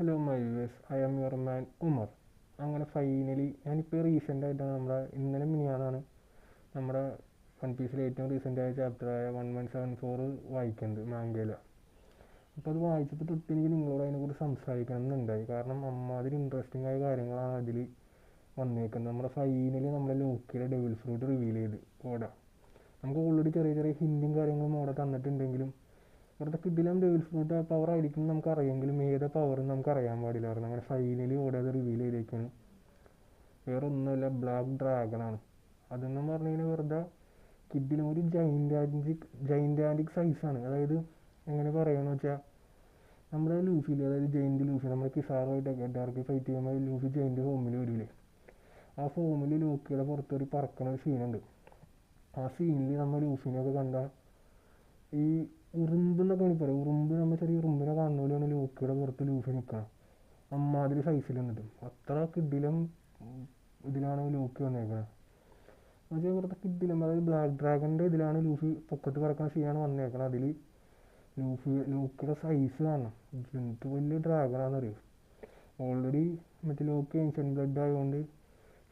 Hello my viewers I am your man Umar അങ്ങനെ finally ഞാനിപ്പോൾ recent ആയിട്ടാണ് നമ്മുടെ ഇന്നലെ മിനിയാണാണ് നമ്മുടെ വൺ പീസിലെ ഏറ്റവും റീസെന്റ് ആയ ചാപ്റ്ററായ വൺ വൺ സെവൻ ഫോർ വായിക്കുന്നത് മാങ്കയില അപ്പോൾ അത് വായിച്ചപ്പോൾ തൊട്ട് എനിക്ക് നിങ്ങളോട് അതിനെക്കുറിച്ച് സംസാരിക്കണം എന്നുണ്ടായി. കാരണം അമ്മാതിരി ഇൻട്രസ്റ്റിംഗ് ആയ കാര്യങ്ങളാണ് അതിൽ വന്നേക്കുന്നത്. നമ്മുടെ ഫൈനലി നമ്മുടെ ലോക്കിയുടെ ഡെവിൾ ഫ്രൂട്ട് റിവീൽ ചെയ്ത് ഓടാം. നമുക്ക് ഓൾറെഡി ചെറിയ ചെറിയ ഹിന്ദിയും കാര്യങ്ങളും ഓടെ തന്നിട്ടുണ്ടെങ്കിലും ഇവിടുത്തെ ഡെവിൾ ഫ്രൂട്ട് പവർ ആയിരിക്കും നമുക്ക് അറിയെങ്കിലും ഏത് പവറും നമുക്ക് അറിയാൻ പാടില്ലായിരുന്നു അങ്ങനെ ഫൈനലി ഓടെ റിവീൽ ചെയ്തേക്കാണ്. വേറെ ഒന്നുമില്ല ബ്ലാക്ക് ഡ്രാഗൺ ആണ്. അതെന്ന് പറഞ്ഞു കഴിഞ്ഞാൽ വെറുതെ കിഡിലും ഒരു ജൈന്റാന്റിക് ജൈന്റാന്റിക് സൈസാണ് അതായത് എങ്ങനെ പറയുകയെന്ന് വെച്ചാൽ നമ്മുടെ ലൂഫിൽ അതായത് ജയിന്റ് ലൂഫി നമ്മുടെ കിസാറുമായിട്ടൊക്കെ ഡാർക്ക് ഫൈറ്റ് ചെയ്യുമ്പോൾ ലൂഫി ജയിന്റ് ഫോമിൽ വരില്ലേ ആ ഫോമിൽ ലൂക്കിയുടെ പുറത്തൊരു പറക്കണ ഒരു സീനുണ്ട് ആ സീനിൽ നമ്മൾ ലൂഫിനെയൊക്കെ കണ്ട ഈ ഉറുമ്പ് എന്നൊക്കെ വേണമെങ്കിൽ പറയാം. ഉറുമ്പ് നമ്മൾ ചെറിയ ഉറുമ്പിനെ കാണുന്ന ലൂക്കിയുടെ പുറത്ത് ലൂഫി നിൽക്കണം അമ്മാതിരി സൈസിൽ വന്നിട്ട്. അത്ര കിഡിലും ഇതിലാണ് ലൂക്കി വന്നേക്കുന്നത് പക്ഷേ പുറത്ത് കിഡിലും അതായത് ബ്ലാക്ക് ഡ്രാഗണിന്റെ ഇതിലാണ് ലൂഫി പൊക്കത്ത് പറക്കുന്ന സീനാണ് വന്നേക്കുന്നത് അതിൽ ലൂഫി ലൂക്കിയുടെ സൈസ് കാണണം. എന്ത് വലിയ ഡ്രാഗണാണെന്നറിയോ ഓൾറെഡി മറ്റേ ലോക്ക് ഏൻഷ്യൻ ബ്ലഡ് ആയതുകൊണ്ട്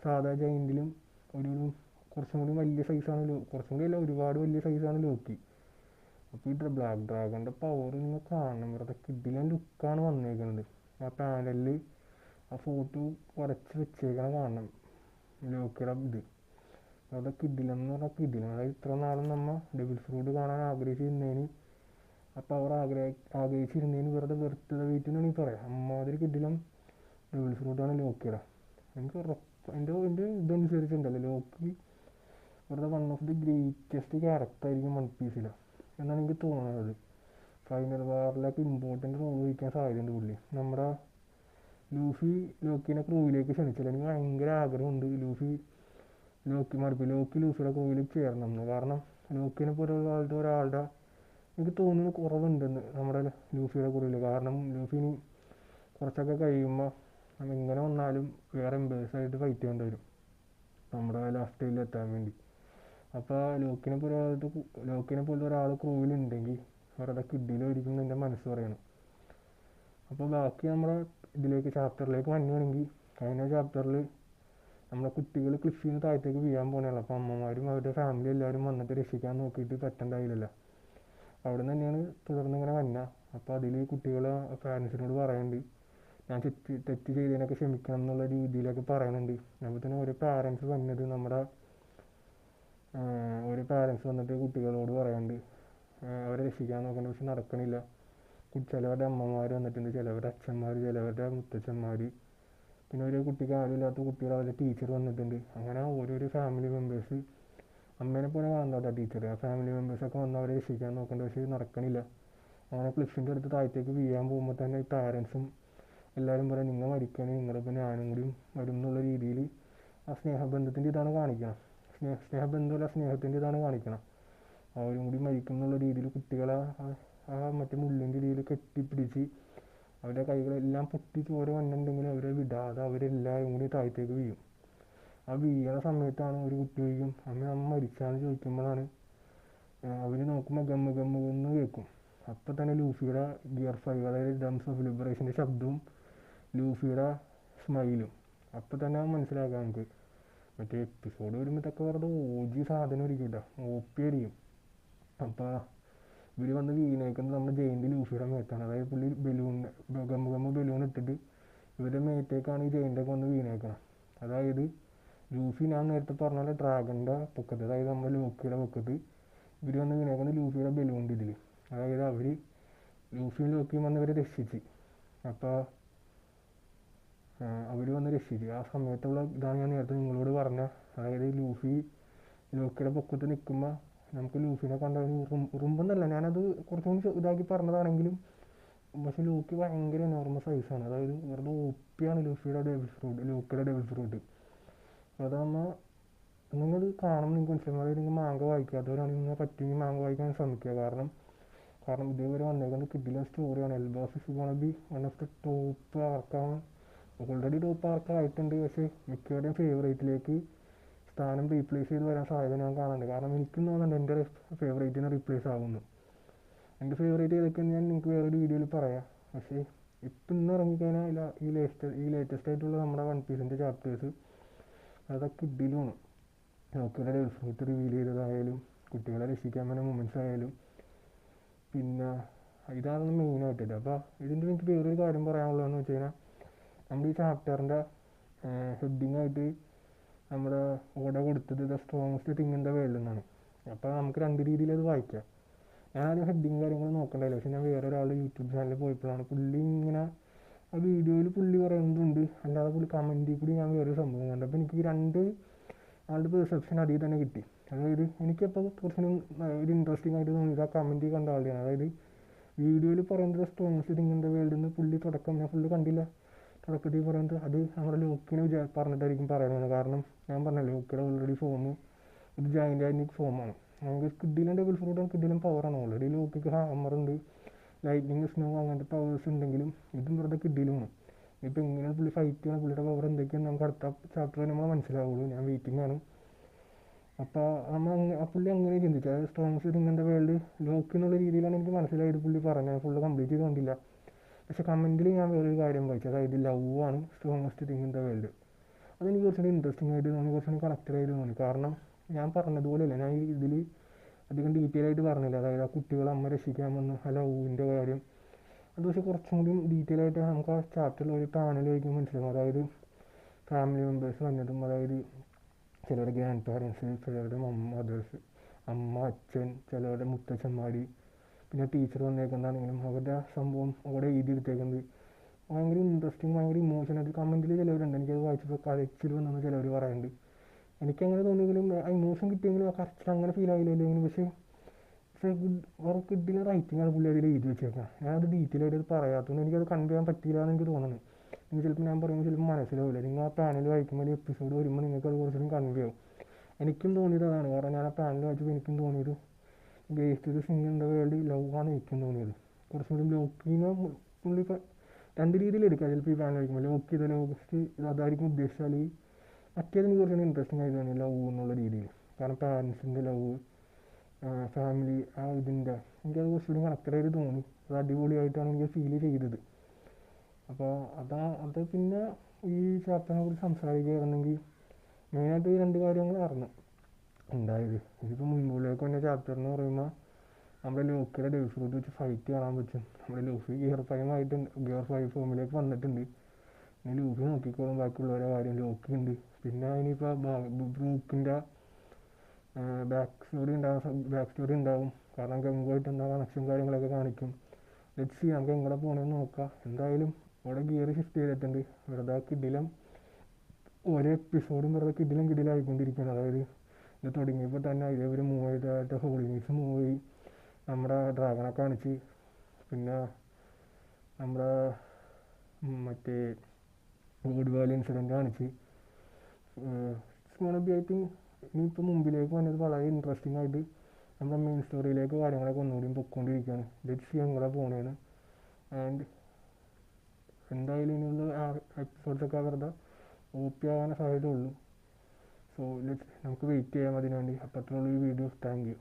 സാധാ ജൈന്റിലും ഒരു കുറച്ചും കൂടി വലിയ സൈസാണ് ലോ കുറച്ചും കൂടി അല്ല ഒരുപാട് വലിയ സൈസാണ് ലോക്കി. അപ്പോൾ ഈ ബ്ലാക്ക് ഡ്രാഗണിന്റെ പവർ നിങ്ങൾ കാണണം. വെറുതെ കിഡിലെ ലുക്കാണ് വന്നേക്കുന്നത് ആ പാനലിൽ ആ ഫോട്ടോ വരച്ച് വെച്ചേക്കണ കാണണം. ലോക്കിയുടെ ഇത്. അവിടെ കിഡിലെന്ന് പറഞ്ഞാൽ കിഡിലം അതായത് ഇത്ര നാളും നമ്മൾ ഡബിൾ ഫ്രൂട്ട് കാണാൻ ആഗ്രഹിച്ചിരുന്നതിന് ആ പവർ ആഗ്രഹ ആഗ്രഹിച്ചിരുന്നതിന് വെറുതെ വെറുത്തത് വീട്ടിനാണ് ഈ പറയാം. അമ്മാതിരി കിഡിലും ഡെബിൾ ഫ്രൂട്ടാണ് ലോക്കിയുടെ എനിക്ക് ഉറപ്പ് എന്റെ എന്റെ ഇതനുസരിച്ചുണ്ടല്ലോ. ലോക്കി വെറുതെ one of the greatest character ആയിരിക്കും വൺ പീസിൽ എന്നാണ് എനിക്ക് തോന്നുന്നത്. ഫൈനൽ വാറിലൊക്കെ ഇമ്പോർട്ടന്റ് റോൾ വഹിക്കാൻ സാധ്യതയുണ്ട് പുള്ളി. നമ്മുടെ ലൂഫി ലോക്കിനെ ക്രൂവിലേക്ക് ക്ഷണിച്ചില്ല. എനിക്ക് ഭയങ്കര ആഗ്രഹമുണ്ട് ലൂഫി ലോക്കി മറിപ്പ് ലോക്കി ലൂഫിയുടെ ക്രൂവിലേക്ക് ചേരണം എന്ന്. കാരണം ലോക്കിനെ പോലെ ആളുടെ ഒരാളുടെ എനിക്ക് തോന്നുന്നു കുറവുണ്ടെന്ന് നമ്മുടെ ലൂഫിയുടെ ക്രൂവിൽ. കാരണം ലൂഫിന് കുറച്ചൊക്കെ കഴിയുമ്പോൾ നമ്മൾ ഇങ്ങനെ വന്നാലും വേറെ എംബേഴ്സായിട്ട് ഫൈറ്റ് ചെയ്യേണ്ടി വരും. നമ്മുടെ ലാസ്റ്റ് എത്താൻ വേണ്ടി. അപ്പോൾ ലോക്കിനെ പോലെ ഒരാളുടെ ലോക്കിനെ പോലെ ഒരാൾ ക്രൂവിലുണ്ടെങ്കിൽ വെറുതെ കിഡിലായിരിക്കും എന്ന് എന്റെ മനസ്സ് പറയണം. അപ്പോൾ ബാക്കി നമ്മുടെ ഇതിലേക്ക് ചാപ്റ്ററിലേക്ക് വന്നുകയാണെങ്കിൽ കഴിഞ്ഞ ചാപ്റ്ററിൽ നമ്മുടെ കുട്ടികൾ ക്ലിഫിൽ നിന്ന് താഴത്തേക്ക് വീഴാൻ പോകണല്ലോ അപ്പോൾ അമ്മമാരും അവരുടെ ഫാമിലി എല്ലാവരും വന്നിട്ട് രക്ഷിക്കാൻ നോക്കിയിട്ട് പറ്റണ്ടായില്ല അവിടെ നിന്ന് തന്നെയാണ് തുടർന്ന് ഇങ്ങനെ വന്ന. അപ്പോൾ അതിൽ കുട്ടികളെ പാരൻസിനോട് പറയുന്നുണ്ട് ഞാൻ തെറ്റ് തെറ്റ് ചെയ്തതിനൊക്കെ ക്ഷമിക്കണം എന്നുള്ള രീതിയിലൊക്കെ പറയുന്നുണ്ട് അപ്പോൾ തന്നെ ഓരോ പാരൻസ് വന്നത് നമ്മുടെ ഒരു പാരൻസ് വന്നിട്ട് കുട്ടികളോട് പറയുന്നുണ്ട് അവരെ രക്ഷിക്കാൻ നോക്കുന്നുണ്ട് പക്ഷെ നടക്കണില്ല. ചിലവരുടെ അമ്മമാർ വന്നിട്ടുണ്ട് ചിലവരുടെ അച്ഛന്മാർ ചിലവരുടെ മുത്തച്ഛന്മാർ പിന്നെ ഒരു കുട്ടിക്ക് ആരുമില്ലാത്ത കുട്ടികൾ അവരുടെ ടീച്ചർ വന്നിട്ടുണ്ട്. അങ്ങനെ ഓരോരോ ഫാമിലി മെമ്പേഴ്സ് അമ്മേനെ പോലെ കാണുന്നതാ ടീച്ചർ ആ ഫാമിലി മെമ്പേഴ്സൊക്കെ വന്ന് അവരെ രക്ഷിക്കാൻ നോക്കുന്നുണ്ട് പക്ഷേ നടക്കണില്ല. അങ്ങനെ ക്ലിഫിന്റെ അടുത്ത് താഴത്തേക്ക് വീഴാൻ പോകുമ്പോൾ തന്നെ പാരൻസും എല്ലാവരും പറയാം നിങ്ങൾ മരിക്കണേ നിങ്ങളിപ്പോൾ ഞാനും കൂടിയും വരും എന്നുള്ള രീതിയിൽ ആ സ്നേഹബന്ധത്തിന്റെ ഇതാണ് കാണിക്കണം സ്നേഹ സ്നേഹബന്ധമല്ല സ്നേഹത്തിന്റെ ഇതാണ് കാണിക്കണം. അവരും കൂടി മരിക്കും എന്നുള്ള രീതിയിൽ കുട്ടികളെ ആ മറ്റേ മുള്ളിന്റെ രീതിയിൽ കെട്ടിപ്പിടിച്ച് അവരുടെ കൈകളെല്ലാം പൊട്ടി ചോര വന്നിട്ടുണ്ടെങ്കിലും അവരെ വിടാതെ അവരെല്ലാവരും കൂടി താഴത്തേക്ക് വീഴും. ആ വീഴണ സമയത്താണ് ഒരു കുട്ടി ചോദിക്കും അമ്മ അമ്മ മരിച്ചാന്ന് ചോദിക്കുമ്പോഴാണ് അവർ നോക്കുമ്പോൾ ഗമ്മ ഗമ്മ എന്ന് കേൾക്കും. അപ്പം തന്നെ ലൂഫിയുടെ ഗിയർ ഫൈവ് അതായത് ഡംസ് ഓഫ് ലിബറേഷന്റെ ശബ്ദവും ലൂഫിയുടെ സ്മൈലും അപ്പം തന്നെ മനസ്സിലാക്കാം നമുക്ക്. മറ്റേ എപ്പിസോഡ് വരുമ്പോഴത്തൊക്കെ വെറുതെ ജി സാധനം ഇരിക്കില്ല കേട്ടോ ഓപ്പി അടിക്കും. അപ്പോൾ ഇവർ വന്ന് വീണേക്കുന്നത് നമ്മുടെ ജയിന്റെ ലൂഫിയുടെ മേത്താണ്. അതായത് പുള്ളി ബലൂൺ ഗമ്മ ഗമ്മ ബലൂൺ ഇട്ടിട്ട് ഇവരുടെ മേത്തേക്കാണ് ഈ ജയിന്റെയൊക്കെ വന്ന് വീണേക്കണം. അതായത് ലൂഫി ഞാൻ നേരത്തെ പറഞ്ഞ പോലെ ഡ്രാഗണിന്റെ പൊക്കത്ത് അതായത് നമ്മുടെ ലോക്കിയുടെ പൊക്കത്ത് ഇവർ വന്ന് വീണേക്കുന്നത് ലൂഫിയുടെ ബലൂണിന്റെ ഇതിൽ അതായത് അവർ ലൂഫിയും ലോക്കിയും വന്ന് ഇവരെ രക്ഷിച്ച്. അപ്പോൾ അവർ വന്ന് രക്ഷിച്ചു ആ സമയത്തുള്ള ഇതാണ് ഞാൻ നേരത്തെ നിങ്ങളോട് പറഞ്ഞ. അതായത് ലൂഫി ലോക്കിയുടെ പൊക്കത്ത് നിൽക്കുമ്പോൾ നമുക്ക് ലൂഫിനെ കണ്ട ഉറുമ്പെന്നല്ല ഞാനത് കുറച്ചും കൂടി ഇതാക്കി പറഞ്ഞതാണെങ്കിലും പക്ഷെ ലൂക്കി ഭയങ്കര നോർമൽ സൈസാണ് അതായത് വെറുതെ ഒപ്പിയാണ് ലൂഫിയുടെ ഡെവിൾ ഫ്രൂട്ട് ലൂക്കിയുടെ ഡെവിൾ ഫ്രൂട്ട് അതാകുമ്പോൾ നിങ്ങൾ കാണുമ്പോൾ നിങ്ങൾക്ക് മനസ്സിലാവും അതായത് നിങ്ങൾ മാങ്ക വായിക്കാത്തവരാണെങ്കിൽ നിങ്ങൾ പറ്റുമെങ്കിൽ മാങ്ക വായിക്കാൻ ശ്രമിക്കുക. കാരണം കാരണം ഇതേവരെ വന്നേക്കുന്നത് കിഡിലെ സ്റ്റോറിയാണ് Elbaf is gonna be one of the top ആർക്കാണ് ഓൾറെഡി ടോപ്പ് ആർക്കായിട്ടുണ്ട് പക്ഷേ മിക്കവരുടെയും ഫേവറേറ്റിലേക്ക് സ്ഥാനം റീപ്ലേസ് ചെയ്ത് വരാൻ സാധ്യത ഞാൻ കാണുന്നുണ്ട് കാരണം എനിക്കും തോന്നുന്നുണ്ട് എന്റെ ഫേവറേറ്റിനെ റീപ്ലേസ് ആകുന്നു എന്റെ ഫേവറേറ്റ് ഏതൊക്കെയാണ് ഞാൻ നിങ്ങൾക്ക് വേറൊരു വീഡിയോയിൽ പറയാം. പക്ഷേ ഇപ്പം ഇന്ന് ഇറങ്ങിക്കഴിഞ്ഞാൽ ഈ ലേറ്റസ്റ്റ് ഈ ലേറ്റസ്റ്റ് ആയിട്ടുള്ള നമ്മുടെ വൺ പീസിന്റെ ചാപ്റ്റേഴ്സ് അതൊക്കെ ഇഡിലുമാണ് നോക്കിയുടെ ഫ്രൂട്ട് റിവീൽ ചെയ്തതായാലും കുട്ടികളെ രക്ഷിക്കാൻ പറ്റുന്ന മൊമെന്റ്സ് ആയാലും പിന്നെ ഇതാണ് മെയിനായിട്ടില്ല അപ്പോൾ ഇതിന്റെ എനിക്ക് വേറൊരു കാര്യം പറയാനുള്ളതെന്ന് വെച്ച് കഴിഞ്ഞാൽ നമ്മുടെ ഈ ചാപ്റ്ററിന്റെ ഹെഡിങ് ആയിട്ട് നമ്മുടെ ഓടെ കൊടുത്തത് the strongest thing in the world എന്നാണ് അപ്പോൾ നമുക്ക് രണ്ട് രീതിയിൽ അത് വായിക്കാം. ഞാൻ ആദ്യം ഹെഡിങ് കാര്യങ്ങൾ നോക്കണ്ടല്ലോ പക്ഷെ ഞാൻ വേറെ ഒരാൾ യൂട്യൂബ് ചാനലിൽ പോയപ്പോഴാണ് പുള്ളി ഇങ്ങനെ ആ വീഡിയോയിൽ പുള്ളി പറയുന്നതുണ്ട് അല്ലാതെ പുള്ളി കമന്റിൽ കൂടി ഞാൻ വേറൊരു സംഭവം കണ്ടു. അപ്പോൾ എനിക്ക് രണ്ട് ആളുടെ പെർസെപ്ഷൻ അതിൽ തന്നെ കിട്ടി. അതായത് എനിക്കപ്പോൾ കുറച്ചും ഒരു ഇൻട്രസ്റ്റിംഗ് ആയിട്ട് തോന്നിയത് ആ കമന്റ് കണ്ട ആളുടെയാണ്. അതായത് വീഡിയോയിൽ പറയുന്നത് സ്ട്രോങ്സ് ദ വേൾഡിൽ നിന്ന് പുള്ളി തുടക്കം ഞാൻ ഫുള്ള് കണ്ടില്ല. തുടക്കത്തിൽ പറയുന്നത്. അത് നമ്മുടെ ലോക്കിനെ വിചാ പറഞ്ഞിട്ടായിരിക്കും പറയുന്നത് കാരണം ഞാൻ പറഞ്ഞല്ലോ ലോക്കിയുടെ ഓൾറെഡി ഫോം ഒരു ജോയിന്റ് ആൻഡിക് ഫോമാണ് നമുക്ക് കിഡിലും ഡബിൾ ഫ്രൂട്ടും കിഡിലും പവറാണ് ഓൾറെഡി ലോക്കിക്ക് ഹാമറുണ്ട് ലൈറ്റിങ് സ്നോ അങ്ങനത്തെ പവേഴ്സ് ഉണ്ടെങ്കിലും ഇതും വെറുതെ കിഡിലുമാണ് ഇപ്പം ഇങ്ങനെ പുള്ളി ഫൈറ്റ് ചെയ്യണം പുള്ളിയുടെ പവർ എന്തൊക്കെയാണ്? നമുക്ക് അടുത്ത ചാപ്റ്റർ നമ്മൾ മനസ്സിലാവുള്ളൂ. ഞാൻ വെയിറ്റിംഗ് ആണ്. അപ്പോൾ നമ്മൾ ആ പുള്ളി അങ്ങനെ ചിന്തിച്ചു. അതായത് സ്ട്രോങ്സ് ഇങ്ങനത്തെ വേൾഡ് ലോക്ക് എന്നുള്ള രീതിയിലാണ് എനിക്ക് മനസ്സിലായത് പുള്ളി പറഞ്ഞത്. ഫുള്ള് കംപ്ലീറ്റ് ചെയ്ത് കണ്ടില്ല. പക്ഷെ കമന്റിൽ ഞാൻ വേറൊരു കാര്യം വായിച്ചു. അതായത് ലവ് ആണ് strongest thing in the world അതെനിക്ക് കുറച്ചുകൂടി ഇൻട്രസ്റ്റിംഗ് ആയിട്ട് തോന്നി കുറച്ചുകൂടി കണക്റ്റഡ് ആയിട്ട് തോന്നി. കാരണം ഞാൻ പറഞ്ഞതുപോലെയല്ല ഞാൻ ഇതിൽ അധികം ഡീറ്റെയിൽ ആയിട്ട് പറഞ്ഞില്ല. അതായത് ആ കുട്ടികളെ അമ്മ രക്ഷിക്കാൻ വന്നു ആ ലവിന്റെ കാര്യം. അത് പക്ഷേ കുറച്ചും കൂടി ഡീറ്റെയിൽ ആയിട്ട് നമുക്ക് ആ ചാപ്റ്ററിൽ ഒരു പാനൽ വയ്ക്കുമ്പോൾ മനസ്സിലാവും. അതായത് ഫാമിലി മെമ്പേഴ്സ് വന്നതും അതായത് ചിലരുടെ ഗ്രാൻഡ് പാരൻസ് ചിലരുടെ മമ്മ മദേഴ്സ് അമ്മ അച്ഛൻ ചിലരുടെ മുത്തച്ഛന്മാർ പിന്നെ ടീച്ചർ വന്നേക്കുന്നതാണെങ്കിലും അവരുടെ സംഭവം അവിടെ എഴുതി എടുത്തേക്കുന്നത്. ഭയങ്കര ഇൻട്രസ്റ്റിംഗ് ഭയങ്കര ഇമോഷണൽ കമന്റിൽ ചിലവരുണ്ട്. എനിക്കത് വായിച്ചപ്പോൾ കരച്ചിൽ വന്നെന്ന് ചിലവർ പറയുന്നുണ്ട് എനിക്കങ്ങനെ തോന്നിയെങ്കിലും ആ ഇമോഷൻ കിട്ടിയെങ്കിലും ആ കരച്ചിൽ അങ്ങനെ ഫീൽ ആയില്ലെങ്കിലും പക്ഷേ പക്ഷേ വേറെ കിഡിലെ റൈറ്റിംഗ് ആണ് പുള്ളി അതിൽ എഴുതി വെച്ചേക്കുന്നത് ഞാനത് ഡീറ്റെയിൽ ആയിട്ട് പറയാത്തതുകൊണ്ട് എനിക്കത് കൺവേ ചെയ്യാൻ പറ്റിയില്ല എന്ന് എനിക്ക് തോന്നുന്നു നിങ്ങൾ ചിലപ്പോൾ ഞാൻ പറയുമ്പോൾ ചിലപ്പോൾ മനസ്സിലാവില്ല നിങ്ങൾ ആ പാനൽ വായിക്കുമ്പോൾ എപ്പിസോഡ് വരുമ്പോൾ നിങ്ങൾക്ക് അത് കുറച്ചുകൂടി കൺവേ ആവും. എനിക്കും തോന്നിയത് അതാണ്. കാരണം ഞാൻ ആ പാനൽ വായിച്ചപ്പോൾ എനിക്കും തോന്നിയത് വേസ്റ്റ് സിംഗിന്റെ വേൾഡ് ലവ് ആണ് എനിക്കും തോന്നിയത്. കുറച്ചും കൂടി ലോക്കിനെ പുള്ളി രണ്ട് രീതിയിൽ എടുക്കാം. ചിലപ്പോൾ ഈ വായിക്കുമ്പോൾ ലോക്ക് ചെയ്ത ലോകസ്റ്റ് ഇത് അതായിരിക്കും ഉദ്ദേശിച്ചാൽ മറ്റേത് എനിക്ക് കുറച്ചുകൂടി ഇൻട്രസ്റ്റിംഗ് ആയി തോന്നി ലവ് എന്നുള്ള രീതിയിൽ. കാരണം പാരൻസിന്റെ ലവ് ഫാമിലി ആ ഇതിന്റെ എനിക്കത് കുറച്ചുകൂടി കണക്റ്റഡ് ആയിട്ട് തോന്നി. അത് അടിപൊളിയായിട്ടാണ് എനിക്ക് ഫീൽ ചെയ്തത്. അപ്പോൾ അതാ അത് പിന്നെ ഈ ചാപ്റ്ററിനെ കുറിച്ച് സംസാരിക്കുകയായിരുന്നെങ്കിൽ മെയിനായിട്ട് ഈ രണ്ട് കാര്യങ്ങളായിരുന്നു ഉണ്ടായത്. ഇതിപ്പോൾ മുൻപിലേക്ക് വന്ന ചാപ്റ്റർ എന്ന് പറയുമ്പോൾ നമ്മുടെ ലോക്കിയുടെ ഡെവ്സ് വെച്ച് ഫൈറ്റ് കാണാൻ പറ്റും. നമ്മുടെ ലൂഫി ഗിയർ ഫൈവ് ആയിട്ടുണ്ട്. ഗിയർ ഫൈവ് ഫോമിലേക്ക് വന്നിട്ടുണ്ട്. ഇനി ലൂഫി നോക്കിക്കോളും ബാക്കിയുള്ളവരെ കാര്യം. ലോക്കി ഉണ്ട്. പിന്നെ ഇനിയിപ്പോൾ ബ്രൂക്കിന്റെ ബാക്ക് സ്റ്റോറി ഉണ്ടാകും ബാക്ക് സ്റ്റോറി ഉണ്ടാവും. കാരണം ഗംഗുമായിട്ട് എന്താ കണക്ഷൻ കാര്യങ്ങളൊക്കെ കാണിക്കും. ലെറ്റ്സ് സി നമുക്ക് എങ്ങനെ പോകണമെന്ന് നോക്കാം. എന്തായാലും ഇവിടെ ഗിയർ ഷിഫ്റ്റ് ചെയ്തിട്ടുണ്ട്. വെറുതെ കിടിലം ഓരോ എപ്പിസോഡും വെറുതെ കിടിലം കിടിലായിക്കൊണ്ടിരിക്കുകയാണ്. അതായത് ഇത് തുടങ്ങിയപ്പോൾ തന്നെ ഇവർ മൂവ് ചെയ്തായിട്ട് ഹോളിനീസ് മൂവ് ചെയ്യും നമ്മുടെ ഡ്രാഗണെ കാണിച്ച്. പിന്നെ നമ്മുടെ മറ്റേ ഗുഡ് വാലി ഇൻസിഡന്റ് കാണിച്ച്. ബി ഐ തിങ്ക് ഇനിയിപ്പോൾ മുമ്പിലേക്ക് വന്നത് വളരെ ഇൻട്രസ്റ്റിംഗ് ആയിട്ട് നമ്മുടെ മെയിൻ സ്റ്റോറിയിലേക്ക് കാര്യങ്ങളൊക്കെ ഒന്നുകൂടി പൊയ്ക്കൊണ്ടിരിക്കുകയാണ് ലെറ്റ്സ് സി എങ്ങനെ പോകണേന്ന് ആൻഡ് എന്തായാലും ഇനിയുള്ള എപ്പിസോഡ്സൊക്കെ അവരുടെ ഓപ്പി ആകാനേ സാധ്യതയുള്ളൂ. സോ ലെറ്റ് നമുക്ക് വെയിറ്റ് ചെയ്യാം അതിനുവേണ്ടി അപ്പോൾ അത്രയുള്ളൂ ഈ വീഡിയോ താങ്ക് യു